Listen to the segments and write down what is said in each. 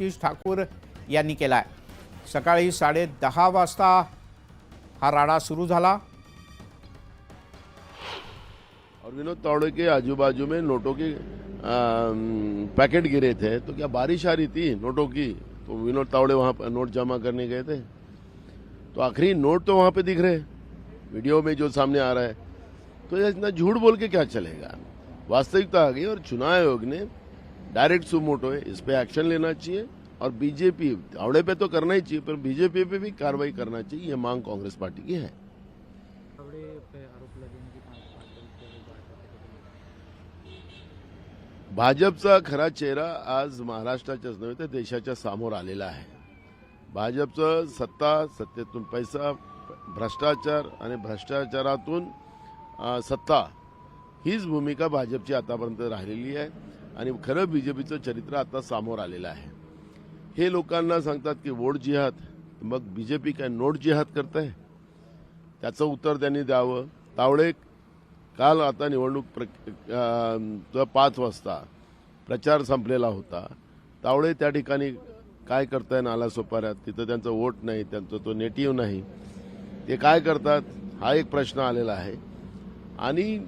क्षितिज ठाकूर यांनी केला आहे सकाळी साडे वाजता हा राडा सुरू झाला. और विनोद तावड़े के आजू बाजू में नोटों के पैकेट गिरे थे तो क्या बारिश आ रही थी नोटों की? तो विनोद तावड़े वहाँ पर नोट जमा करने गए थे। तो आखिरी नोट तो वहाँ पे दिख रहे, वीडियो में जो सामने आ रहा है। तो इतना झूठ बोल के क्या चलेगा? वास्तविकता आ गई और चुनाव आयोग ने डायरेक्ट सुमोटो है इस पे एक्शन लेना चाहिए और बीजेपी तावड़े पे तो करना ही चाहिए पर बीजेपी पे भी कार्रवाई करना चाहिए ये मांग कांग्रेस पार्टी की है। भाजपचा खरा चेहरा आज महाराष्ट्राच्याच नव्हे तर देशाच्या समोर आलेला आहे. भाजपचं सत्ता सत्तेतून पैसा भ्रष्टाचार आणि भ्रष्टाचारातून सत्ता हीच भूमिका भाजपची आतापर्यंत राहिलेली आहे. आणि खरं बीजेपीचं चरित्र आता समोर आलेलं आहे. हे लोकांना सांगतात की वोट जिहाद मग बीजेपी काय नोट जिहाद करत आहे त्याचं उत्तर त्यांनी द्यावं. तावडे काल आता निवडणूक प्र च पाच वाजता प्रचार संपलेला होता. तावडे त्या ठिकाणी काय करताय नालासोपाऱ्यात तिथं त्यांचं वोट नाही त्यांचं तो नेटिव्ह नाही. ते काय करतात? हा एक प्रश्न आलेला आहे. आणि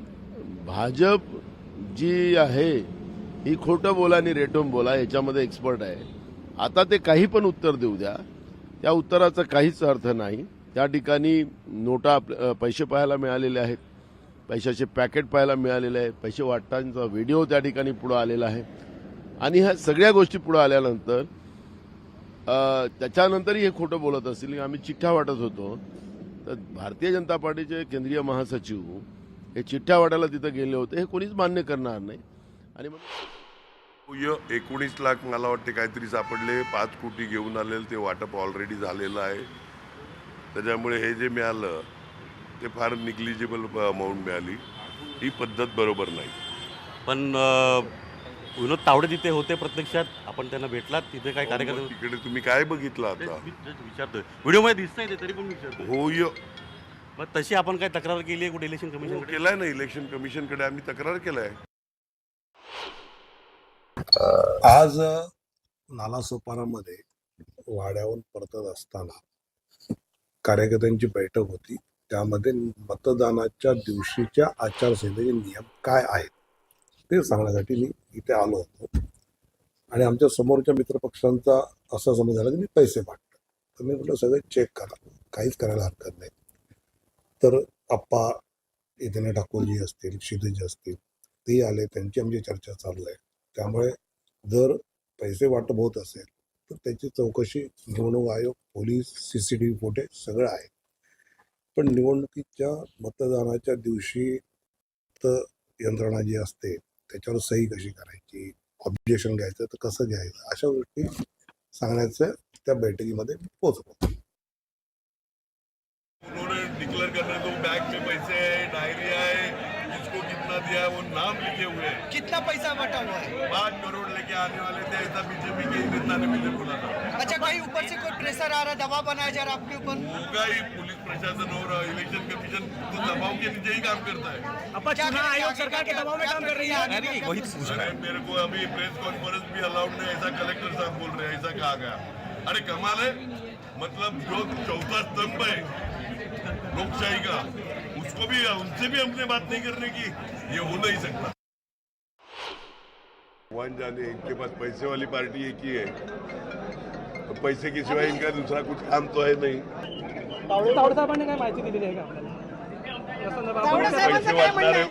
भाजप जी आहे ही खोटं बोला आणि रेटून बोला याच्यामध्ये एक्सपर्ट आहे. आता ते काही पण उत्तर देऊ द्या. त्या उत्तराचा काहीच अर्थ नाही. त्या ठिकाणी नोटा पैसे पाहायला मिळालेले आहेत. पैशाचे पॅकेट पाहायला मिळालेले आहे पैसे वाटतांचा व्हिडिओ त्या ठिकाणी पुढं आलेला आहे. आणि ह्या सगळ्या गोष्टी पुढं आल्यानंतर त्याच्यानंतरही हे खोटं बोलत असतील. आम्ही चिठ्ठ्या वाटत होतो. तर भारतीय जनता पार्टीचे केंद्रीय महासचिव हे चिठ्ठ्या वाटायला तिथं गेले होते. हे कोणीच मान्य करणार नाही. आणि म्हणून य एकोणीस लाख मला वाटते काहीतरी सापडले. पाच कोटी घेऊन आलेले ते वाटप ऑलरेडी झालेलं आहे. त्याच्यामुळे हे जे मिळालं ते फार निग्लिजिबल अमाऊंट मिळाली. ही पद्धत बरोबर नाही. पण विनोद तावडे तिथे होते प्रत्यक्षात आपण त्यांना भेटलात तिथे काय मग कार्यक्रम तिकडे तुम्ही काय बघितलं आता? विचारतोय. व्हिडिओमध्ये दिसतंय ते तरी पण विचारतोय. होय मग तशी आपण काय तक्रार केली आहे कुठे? इलेक्शन हो, कमिशन केलाय ना इलेक्शन कमिशनकडे आम्ही तक्रार केलाय. आज नालासोपारामध्ये वाड्यावर परतत असताना कार्यकर्त्यांची बैठक होती. त्यामध्ये मतदानाच्या दिवशीच्या आचारसंहितेचे नियम काय आहेत? ते सांगण्यासाठी मी इथे आलो होतो. आणि आमच्या समोरच्या मित्रपक्षांचा असा समज झाला की मी पैसे मागतो. तर मी म्हटलं सगळं चेक करा. काहीच करायला हरकत नाही. तर आप्पा इथे ठाकूरजी असतील क्षितिज असतील ते आले. त्यांची आमची चर्चा चालू आहे. त्यामुळे जर पैसे वाटप होत असेल तर त्याची चौकशी निवडणूक आयोग police C C T V footage सगळं आहे. पण निवडणुकीच्या मतदानाच्या दिवशी तर यंत्रणा जी असते त्याच्यावर सही कशी करायची? ऑब्जेक्शन घ्यायचं तर कसं घ्यायचं? अशा गोष्टी सांगण्याचं त्या बैठकीमध्ये पोचवतो दिया है वो नाम लिखे हुए हैं। कितना पैसा बटा हुआ है? पाँच करोड़ लेके आने वाले थे ऐसा बीजेपी के नेता ने मुझे बोला था। अच्छा कहीं ऊपर से कोई प्रेशर आ रहा है दबाव बनाया जा रहा है आपके ऊपर? होगा ही पुलिस प्रशासन और इलेक्शन कमीशन तो दबाव के नीचे ही काम करता है। चुनाव आयोग सरकार के दबाव में काम कर रही है? वही अरे मेरे को अभी प्रेस कॉन्फ्रेंस भी अलाउड नहीं ऐसा कलेक्टर साहब बोल रहे हैं ऐसा कहा गया। अरे कमाल है। मतलब जो चौथा स्तंभ है लोकशाही का उसको भी उनसे भी हमने बात नहीं करने की। ये हो नहीं सकता। भगवान जाने इनके पास पैसे वाली पार्टी एक ही है। तो पैसे के सिवाय इनका दूसरा कुछ काम तो है नहीं। तावडे तावडे साहेबांनी काय माहिती दिलेली आहे का आपल्याला? या संदर्भात आपण पैसे वाटणारे